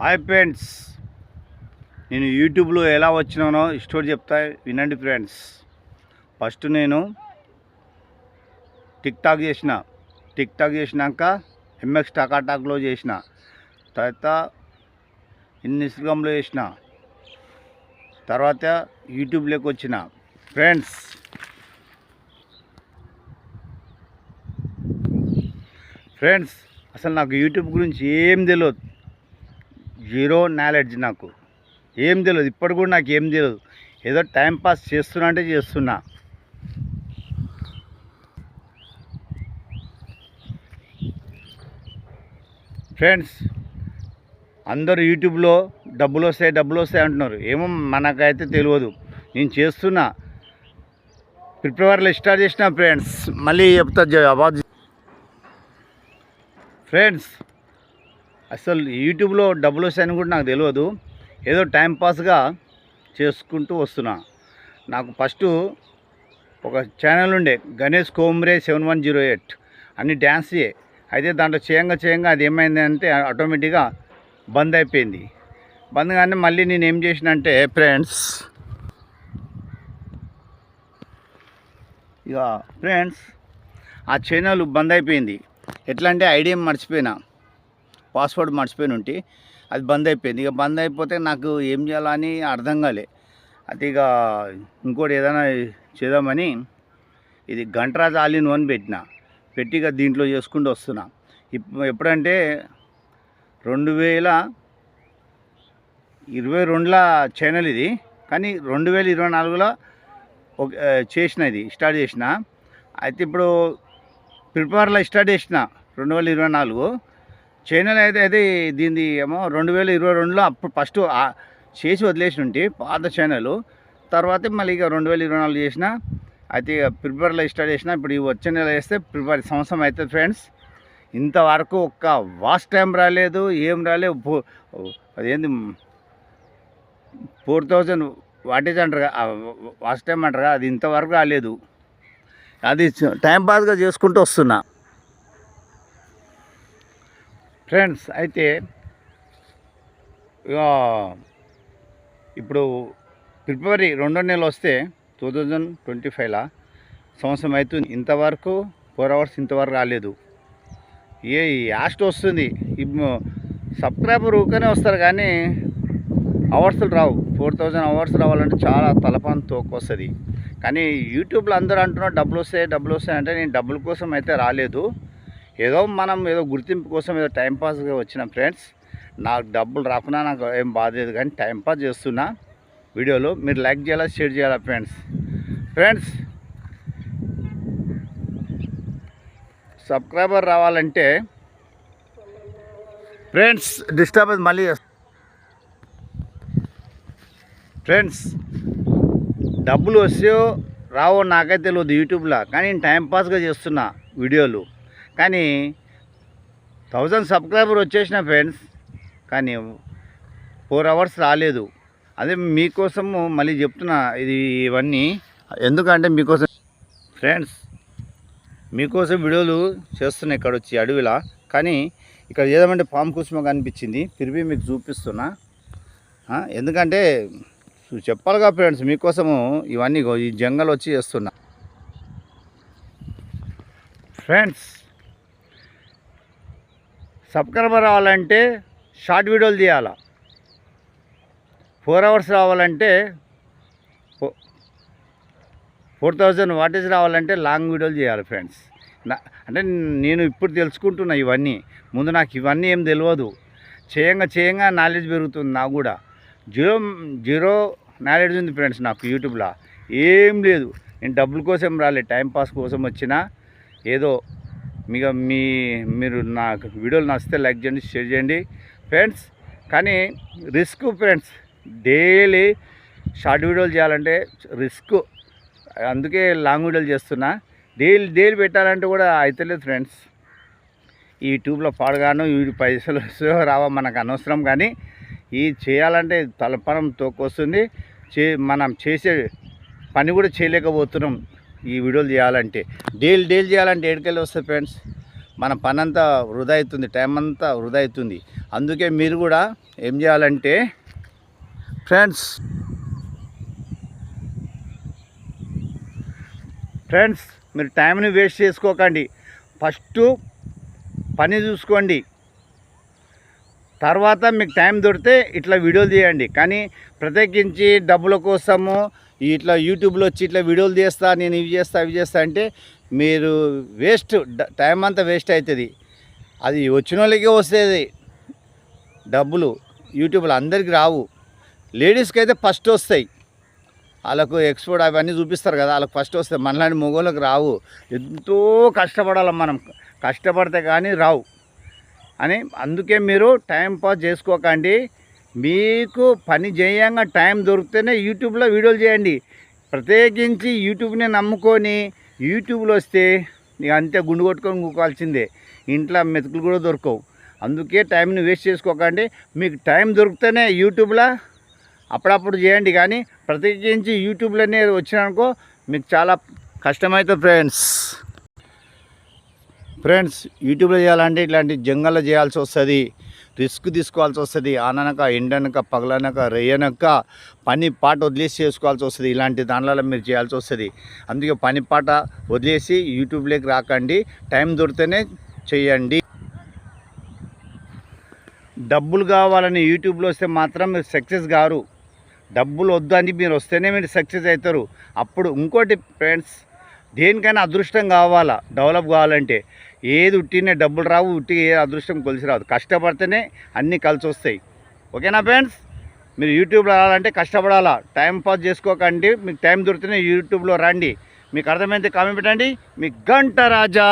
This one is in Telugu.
హాయ్ ఫ్రెండ్స్ నేను యూట్యూబ్లో ఎలా వచ్చినానో స్టోరీ చెప్తా వినండి ఫ్రెండ్స్ ఫస్ట్ నేను టిక్ టాక్ చేసిన టిక్ టాక్ చేసినాక ఎంఎక్స్ టాకాటాక్లో చేసిన. తర్వాత ఇన్స్టాగ్రామ్లో చేసిన. తర్వాత యూట్యూబ్లోకి వచ్చిన. ఫ్రెండ్స్ ఫ్రెండ్స్ అసలు నాకు యూట్యూబ్ గురించి ఏం తెలియదు జీరో నాలెడ్జ్ నాకు. ఏం తెలియదు ఇప్పటి కూడా నాకు ఏం తెలియదు ఏదో టైంపాస్ చేస్తున్నా అంటే చేస్తున్నా. ఫ్రెండ్స్ అందరూ యూట్యూబ్లో డబ్బులు వస్తాయి డబ్బులు వస్తాయి అంటున్నారు. ఏమో మనకైతే తెలియదు నేను చేస్తున్నా. ఫిబ్రవరిలో స్టార్ట్ చేసిన ఫ్రెండ్స్ మళ్ళీ చెప్తా జవాబు ఫ్రెండ్స్ అసలు యూట్యూబ్లో డబ్బులు వస్తాయని కూడా నాకు తెలియదు. ఏదో టైంపాస్గా చేసుకుంటూ వస్తున్నా. నాకు ఫస్ట్ ఒక ఛానల్ ఉండే Ganesh కోమ్రే seven one zero eight. అన్ని డ్యాన్స్యే అయితే దాంట్లో చేయంగా చేయంగా అది ఏమైంది అంటే ఆటోమేటిక్గా బంద్ అయిపోయింది. బంద్ కానీ మళ్ళీ నేను ఏం చేసినంటే ఫ్రెండ్స్ ఇక ఫ్రెండ్స్ ఆ ఛానల్ బంద్ అయిపోయింది. ఎట్లా అంటే ఐడియా మర్చిపోయినా. పాస్వర్డ్ మర్చిపోయిన ఉంటే. అది బంద్ అయిపోయింది. ఇక బంద్ అయిపోతే నాకు ఏం చేయాలని అర్థం కాలే. అది ఇక ఇంకోటి ఏదైనా చేద్దామని ఇది గంటరాజ్ ఆల్ ఇన్ వన్ పెట్టిన. పెట్టి ఇక దీంట్లో చేసుకుంటూ వస్తున్నా. ఎప్పుడంటే రెండు వేల ఇరవై రెండుల ఛానల్ ఇది. కానీ రెండు వేల ఇరవై నాలుగులో ఒక చేసిన ఇది స్టార్ట్ చేసిన. అయితే ఇప్పుడు ప్రిపేర్లో స్టార్ట్ చేసిన రెండు వేల ఇరవై నాలుగు. చైనాలో అయితే అయితే దీనిది ఏమో రెండు వేల ఇరవై రెండులో అప్పుడు ఫస్ట్ చేసి వదిలేసి ఉంటే పాత ఛానల్ తర్వాత మళ్ళీ ఇక రెండు వేల ఇరవై నాలుగు చేసిన అయితే ప్రిపేర్లో స్టార్ట్ చేసిన ఇప్పుడు ఈ వచ్చే నెల వేస్తే ప్రిపేర్ సంవత్సరం అవుతుంది ఫ్రెండ్స్ ఇంతవరకు ఒక్క వాస్ట్ టైం రాలేదు ఏం రాలేదు అదేంది ఫోర్ థౌజండ్ వాటేజ్ అంటారు కదా, టైం అంటారు కదా, అది ఇంతవరకు రాలేదు. అది టైంపాస్గా చేసుకుంటూ వస్తున్నా. ఫ్రెండ్స్ అయితే ఇక ఇప్పుడు ఫిబ్రవరి రెండో నెల వస్తే టూ థౌజండ్ ట్వంటీ ఫైవ్లో సంవత్సరం అవుతుంది. ఇంతవరకు ఫోర్ అవర్స్ ఇంతవరకు రాలేదు. ఏ యాస్ట్ వస్తుంది. సబ్స్క్రైబర్ ఊకనే వస్తారు కానీ అవర్స్లు రావు. ఫోర్ థౌజండ్ అవర్స్ రావాలంటే చాలా తలపాన్ తోకొస్తుంది కానీ యూట్యూబ్లో అందరూ అంటున్నారు డబ్బులు వస్తాయి డబ్బులు వస్తాయి అంటే నేను డబ్బుల కోసం అయితే రాలేదు. ఏదో మనం ఏదో గుర్తింపు కోసం ఏదో టైంపాస్గా వచ్చిన ఫ్రెండ్స్ నాకు డబ్బులు రాకున్నా నాకు ఏం బాధలేదు కానీ టైంపాస్ చేస్తున్నా వీడియోలు. మీరు లైక్ చేయాలా షేర్ చేయాలా ఫ్రెండ్స్ ఫ్రెండ్స్ సబ్స్క్రైబర్ రావాలంటే ఫ్రెండ్స్ డిస్టర్బెన్స్ మళ్ళీ ఫ్రెండ్స్ డబ్బులు వస్తాయో రావో నాకైతే తెలియదు యూట్యూబ్లో కానీ నేను టైంపాస్గా చేస్తున్నా వీడియోలు. కానీ థౌజండ్ సబ్స్క్రైబర్ వచ్చేసిన ఫ్రెండ్స్ కానీ ఫోర్ అవర్స్ రాలేదు. అదే మీకోసము మళ్ళీ చెప్తున్నా ఇది ఇవన్నీ. ఎందుకంటే మీకోసం ఫ్రెండ్స్ మీకోసం వీడియోలు చేస్తున్నాయి ఇక్కడ వచ్చి అడవిలా. కానీ ఇక్కడ ఏదేమంటే పాము కుసుమ కనిపించింది తిరిగి మీకు చూపిస్తున్నా. ఎందుకంటే చెప్పాలిగా ఫ్రెండ్స్ మీకోసము ఇవన్నీ ఈ జంగల్ వచ్చి చేస్తున్నా. ఫ్రెండ్స్ సబ్స్క్రైబర్ రావాలంటే షార్ట్ వీడియోలు తీయాలా? ఫోర్ అవర్స్ రావాలంటే ఫోర్ థౌజండ్ వాటేజ్ రావాలంటే లాంగ్ వీడియోలు చేయాలి ఫ్రెండ్స్. నా అంటే నేను ఇప్పుడు తెలుసుకుంటున్నా ఇవన్నీ. ముందు నాకు ఇవన్నీ ఏం తెలియదు చేయంగా చేయంగా నాలెడ్జ్ పెరుగుతుంది నాకు కూడా. జీరో జీరో నాలెడ్జ్ ఉంది ఫ్రెండ్స్ నాకు యూట్యూబ్లో. ఏం లేదు. నేను డబ్బుల కోసం రాలే. టైంపాస్ కోసం వచ్చినా ఏదో మీకు మీ మీరు నాకు వీడియోలు నచ్చితే లైక్ చేయండి షేర్ చేయండి. ఫ్రెండ్స్ కానీ రిస్క్ ఫ్రెండ్స్ డైలీ షార్ట్ వీడియోలు చేయాలంటే రిస్క్. అందుకే లాంగ్ వీడియోలు చేస్తున్నా. డైలీ డైలీ పెట్టాలంటే కూడా అవుతలేదు ఫ్రెండ్స్. ఈ యూట్యూబ్లో పాడగాను ఈ పైసలు రావా మనకు అనవసరం కానీ ఈ చేయాలంటే తలపనం తోకొస్తుంది. చే మనం చేసే పని కూడా చేయలేకపోతున్నాం. ఈ వీడియోలు చేయాలంటే డైలీ డైలీ చేయాలంటే ఏడుకెళ్ళి వస్తాయి ఫ్రెండ్స్? మన పని అంతా వృధా అవుతుంది టైం అంతా వృధా అవుతుంది. అందుకే మీరు కూడా ఏం చేయాలంటే ఫ్రెండ్స్ ఫ్రెండ్స్ మీరు టైంని వేస్ట్ చేసుకోకండి. ఫస్ట్ పని చూసుకోండి. తర్వాత మీకు టైం దొరికితే ఇట్లా వీడియోలు తీయండి. కానీ ప్రత్యేకించి డబ్బుల కోసము ఇట్లా యూట్యూబ్లో వచ్చి ఇట్లా వీడియోలు చేస్తా నేను ఇవి చేస్తా అవి చేస్తా అంటే మీరు వేస్ట్ టైం అంతా వేస్ట్ అవుతుంది అది వచ్చిన వాళ్ళకే వస్తుంది. డబ్బులు యూట్యూబ్లో అందరికీ రావు. లేడీస్కి అయితే ఫస్ట్ వస్తాయి. వాళ్ళకు ఎక్స్పోర్ట్ అవన్నీ చూపిస్తారు కదా వాళ్ళకి ఫస్ట్ వస్తాయి. మనలాంటి మగవాళ్ళకి రావు. ఎంతో కష్టపడాలి మనం. కష్టపడితే కానీ రావు. అని అందుకే మీరు టైం పాస్ చేసుకోకండి. మీకు పని చేయంగా టైం దొరికితేనే యూట్యూబ్లో వీడియోలు చేయండి. ప్రత్యేకించి యూట్యూబ్ని నమ్ముకొని యూట్యూబ్లో వస్తే నీకు అంతే గుండు కొట్టుకొని కూకోవాల్సిందే ఇంట్లో మెతుకులు కూడా దొరకవు. అందుకే టైంని వేస్ట్ చేసుకోకండి. మీకు టైం దొరికితేనే యూట్యూబ్లో అప్పుడప్పుడు చేయండి. కానీ ప్రత్యేకించి యూట్యూబ్లోనే వచ్చినానుకో మీకు చాలా కష్టమవుతుంది ఫ్రెండ్స్ ఫ్రెండ్స్ యూట్యూబ్లో చేయాలంటే ఇట్లాంటి జంగల్లో చేయాల్సి వస్తుంది రిస్క్ తీసుకోవాల్సి వస్తుంది ఆననక ఎండనక పగలనక రేయనక పని పాట వదిలేసి చేసుకోవాల్సి వస్తుంది ఇలాంటి దానిలలో మీరు చేయాల్సి వస్తుంది. అందుకే పని పాట వదిలేసి యూట్యూబ్లోకి రాకండి టైం దొరికితేనే చేయండి. డబ్బులు కావాలని యూట్యూబ్లో వస్తే మాత్రం మీరు సక్సెస్ కారు. డబ్బులు వద్దు అని మీరు వస్తేనే మీరు సక్సెస్ అవుతారు. అప్పుడు ఇంకోటి ఫ్రెండ్స్ దేనికైనా అదృష్టం కావాలా డెవలప్ కావాలంటే ఏది ఉట్టినే డబ్బులు రావు ఉట్టి ఏ అదృష్టం కొలిసి రాదు కష్టపడితేనే అన్నీ కలిసి వస్తాయి ఓకేనా ఫ్రెండ్స్? మీరు యూట్యూబ్లో రావాలంటే కష్టపడాలా? టైం పాస్ చేసుకోకండి. మీకు టైం దొరికితేనే యూట్యూబ్లో రండి. మీకు అర్థమైతే కామెంట్ పెట్టండి. మీ గంట రాజా!